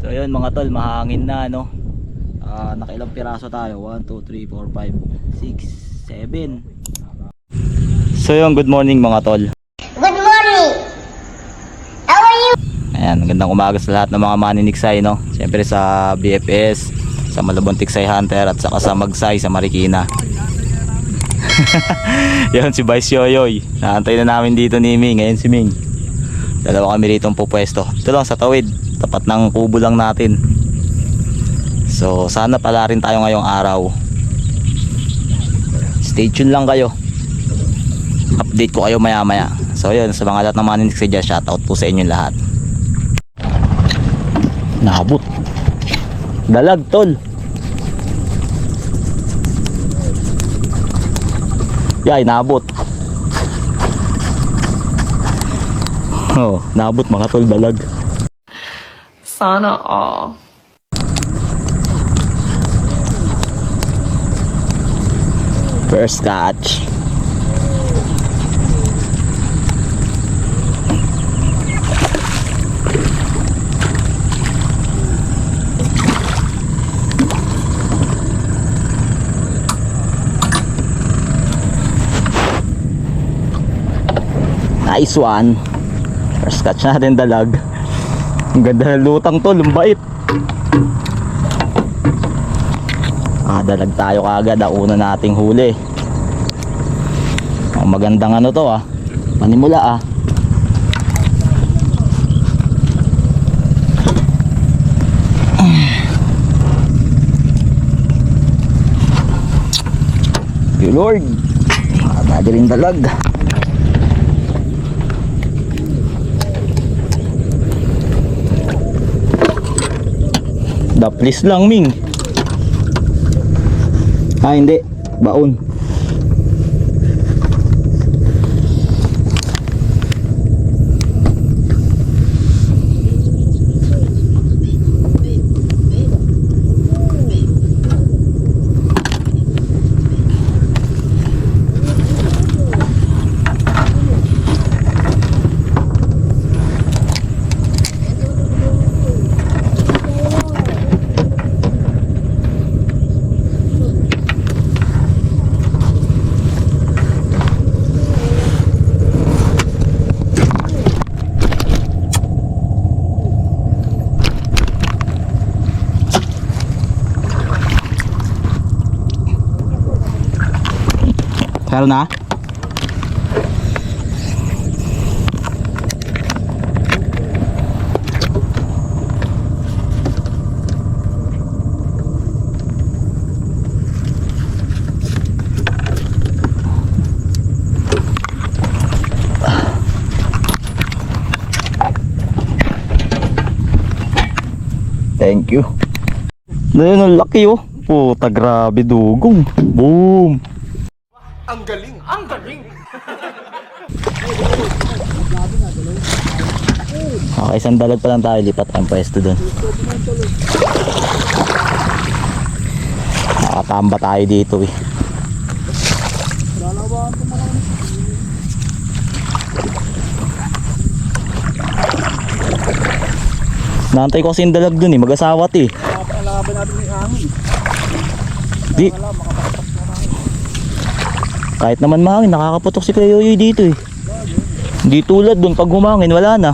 So ayun mga tol, mahangin na no. Ah, nakailang piraso tayo? 1, 2, 3, 4, 5, 6, 7. So yun, good morning mga tol. Good morning. How are you? Ayan, magandang umaga sa lahat ng mga maniniksay no. Siyempre sa BFS, sa Malabon Tiksay Hunter at saka sa Magsay sa Marikina. Yan si Vice Yoyoy. Naantay na namin dito ni Ming. Ngayon si Ming. Dalawa kami rito pupwesto. Ito lang sa tawid. Tapat ng kubo lang natin. So sana pala rin tayo ngayong araw. Stay tuned lang kayo. Update ko kayo maya maya. So yun, sa mga lahat ng maniniksay dyan, shoutout po sa inyo lahat. Nabot. Dalag tol. Yay, nabot. Oh, nabot mga tol dalag. Sana all. First catch. Nice one. First catch natin dalag. Ang ganda ng lutang to, lumbait. Ah, dalag tayo kagad. Ang una nating huli. Ang magandang ano to ah. Manimula ah. You Lord. Ah, madaling dalag. Daplis lang, Ming. Ah, hindi. Baon. Pero na? Thank you. Na yun, ang laki oh. Puta, grabe dugong. Boom. Ang galing! Ang galing! Okay, isang dalag pa lang tayo. Lipat ang pwesto dun. Nakatamba tayo dito eh. Naantay ko kasi yung dalag dun eh. Mag-asawat eh. Kalaban natin may hangin. Di. Kahit naman mahangin, nakakaputok si Kuya Yoyoy dito eh. Hindi tulad dun, pag humangin, wala na.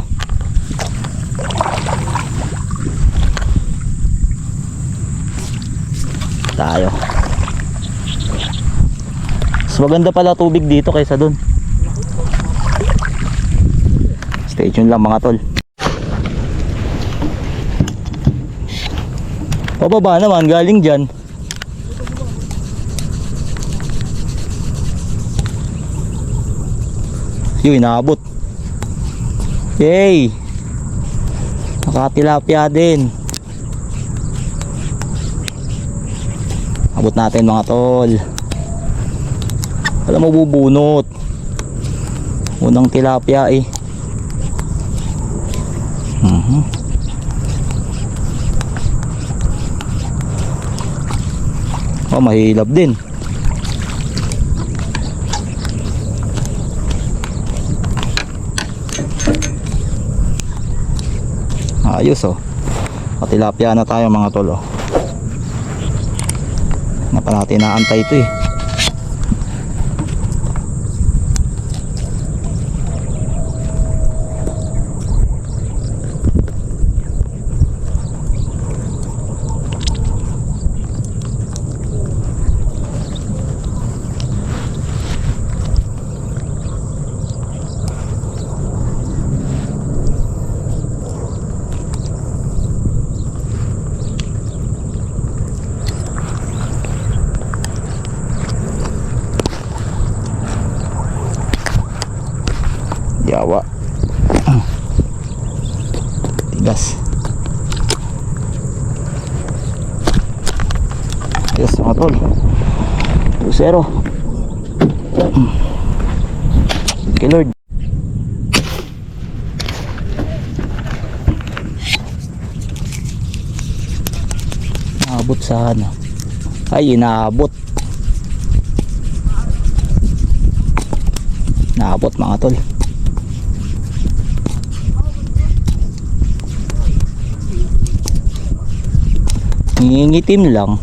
Tayo. Mas maganda pala tubig dito kaysa dun. Stay tuned lang mga tol. Pababa naman, galing dyan. Yun, inaabot. Yay! Nakatilapia din. Abot natin mga tol. Wala mo bubunot. Unang tilapia eh. Mhm. Oh, mahilap din. Ayos oh. Patilapia na tayo mga tol. Oh. Na pa natin ito eh. Tigas. Tigas mga tol. Pusero. Okay Lord. Naabot sana. Ay, inaabot. Naabot mga tol. Ngingitim lang.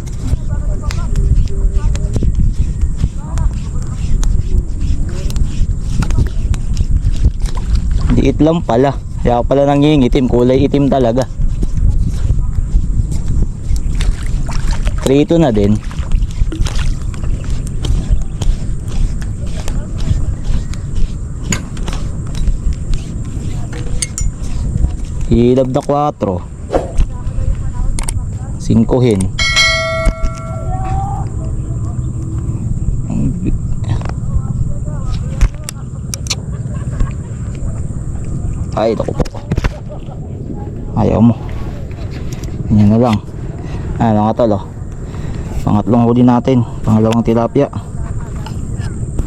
Liit lang pala. Kaya pala nangingitim. Kulay itim talaga. Trito na din. Hilab na 4 singkuhin. Ay naku po. Ayaw mo. Yan na lang. Ah mga tol oh. pangatlong huli natin. Pangalawang tilapia.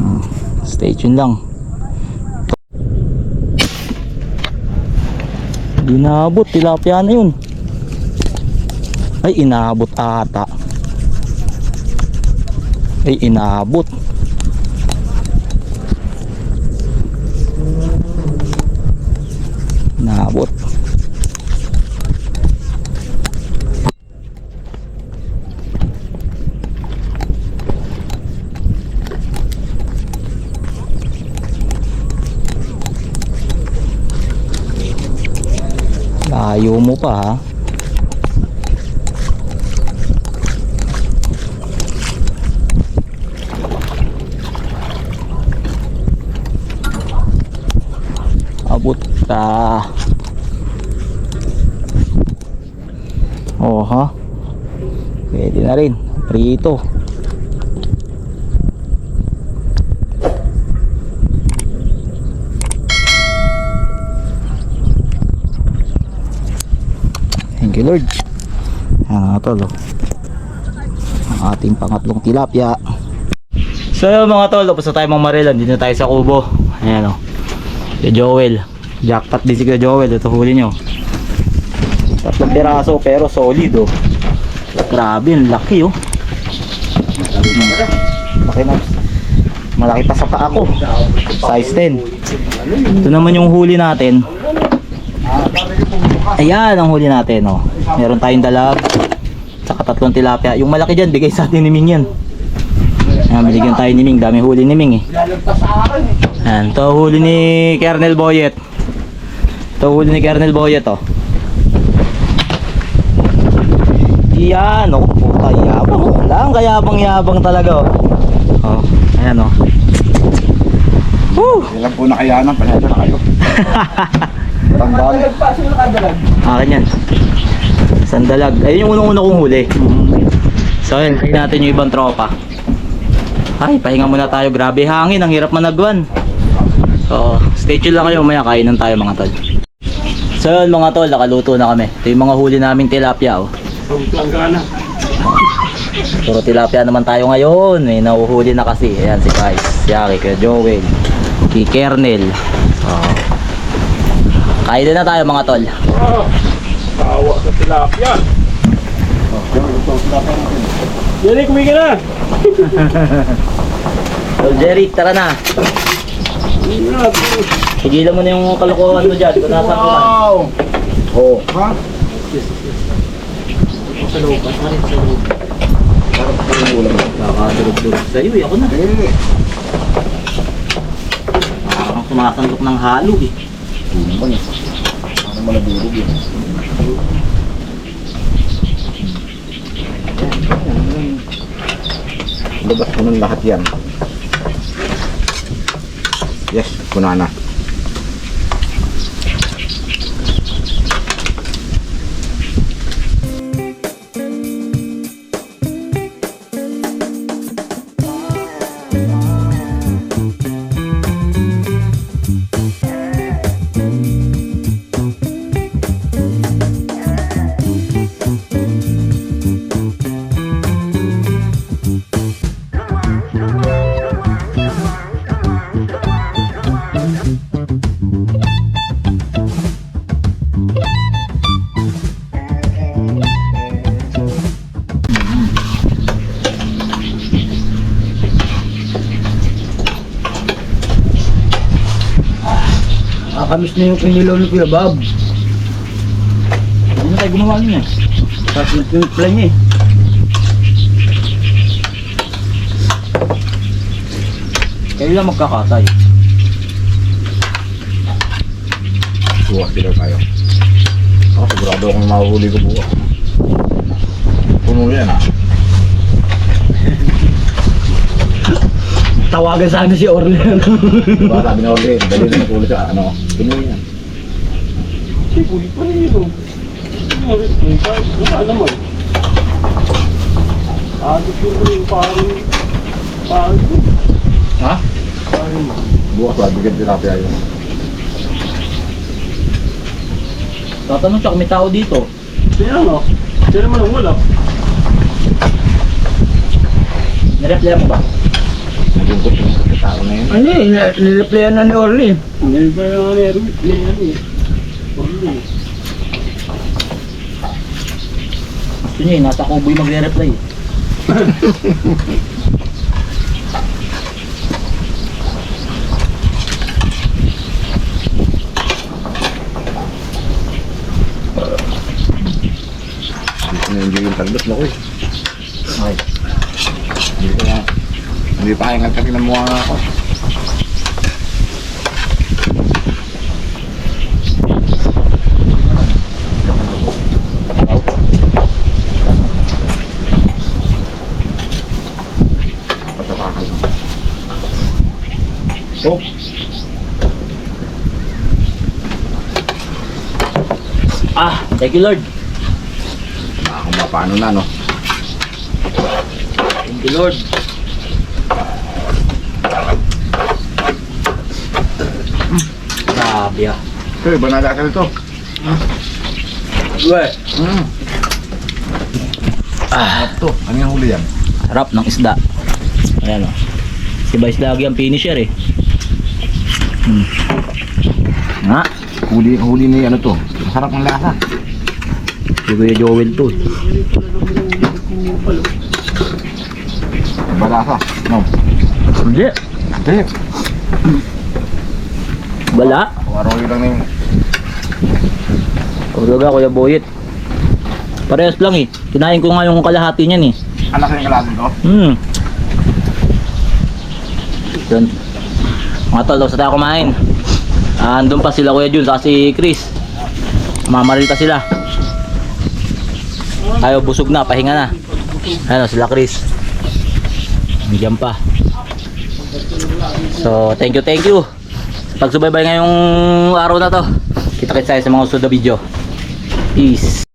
Hmm, stay tuned lang. Di naabot tilapia na yun ay inaabot ata. Ay inaabot. Inaabot. Layo mo pa ha abot ka oh ha pwede na rin. Prito. Thank you lord. Yan nga tol oh. ang ating pangatlong tilapia. So yun mga tol. Tapos na tayo mamarilan dito na tayo sa kubo. Ayan oh. Si Joel. Jackpot din si Kuya Joel. Ito huli nyo. Tatlong piraso pero solid oh. Grabe, ang laki oh. Laki na. Malaki pa sa paa ko. Size 10. Ito naman yung huli natin. Ayan ang huli natin oh. Meron tayong dalag. Saka tatlong tilapia. Yung malaki dyan, bigay sa atin ni Ming yan. Ayan, binigyan tayo ni Ming. Dami huli ni Ming eh. Ayan, ito huli ni Kernel Boyet. Ito huli ni Kernel Boyet, oh. Yan, oh. Puta, yabang. oh. Lang, kayabang-yabang talaga, oh. Oh, ayan, oh. Woo! Ilan po nakayanan, panalo na kayo. Tandaan. Akin yan. Sandalag. Ayun yung unang-una kong huli. So, ayun, natin yung ibang tropa. Ay, pahinga muna tayo. Grabe hangin. Ang hirap managwan. So, stay tuned lang kayo. Maya kainan tayo mga tol. So, yun mga tol. Nakaluto na kami. Ito yung mga huli naming tilapia, oh. Puro tilapia naman tayo ngayon. May nahuhuli na kasi. Ayan si Vice, si Aki, kay Joel, kay Kernel. Oh. Kain na tayo mga tol. Tawa sa tilapia. Jerry, kumain ka na. Tol Jerry, tara na. Tigilan mo na yung kalokohan mo dyan. Kung nasa ko man. Wow. Oo. Ha? sa loob. Rito sa loob. Parang ulam. Nakakadurog-durog sa'yo eh. Ako na. Parang sumasandok ng halo eh. Tulong pa niya. Parang malabulog yun. Labas ko ng lahat yan. Yes, kuna na. Nakakamiss na yung kinilaw ni Kuya Bob. Ano tayo gumawa niya? Tapos yung timpla niya eh. Kayo lang magkakatay. Bukas sila tayo. Ako sigurado akong mahuhuli ko bukas. Puno yan ah. Tawagan sana si Orlando. Diba sabi ni Orly, dali na nagkulo siya. Ano? Puno yan. Huli pa rin ito. Wala naman. Agos yung rin parang parang Ha? Bukas ba, bigyan tilapia yun. Tatanong siya kung may tao dito. Kaya ano, kaya naman ang wala. Nireplay mo ba? Na yun. ano eh, nil- nireplyan na ni Orly. Ngayon pa yung ano Erwin, ngayon eh. Eh. Gusto niya eh, nasa kuboy magre-reply. Na-enjoy yung tagdos na ko eh. Okay. Hindi ko na, hindi pa kaya kasi ng mukha nga ako. Oh, Ah, thank you Lord. nakakong mapano na no. Thank you Lord. Mm, Grabe ah. Ito, iba na lasa nito. Uwe. Mm. Ah, ito. Ano yung huli yan? Harap ng isda. Ayan o. Si Vice lagi ang finisher eh. Hmm. Nga. Huli, huli ni ano to. Masarap ang lasa. Si Kuya Joel to. eh. Iba lasa. No. Hindi. Hindi. Wala. Araw lang na yung Kumbaga Kuya Boyet. Parehas lang eh. Kinain ko nga yung kalahati niyan eh. anak yung kalasin to. Hmm. Doon. Mga tol, tapos na tayo kumain. Ah, andun pa sila Kuya Jun, saka si Chris. Mamarita sila. Tayo busog na, pahinga na. Ayun sila Chris. Nandiyan pa. So, thank you, thank you. Pagsubaybay ngayong araw na to. Kita-kits tayo sa mga susunod na video. Peace.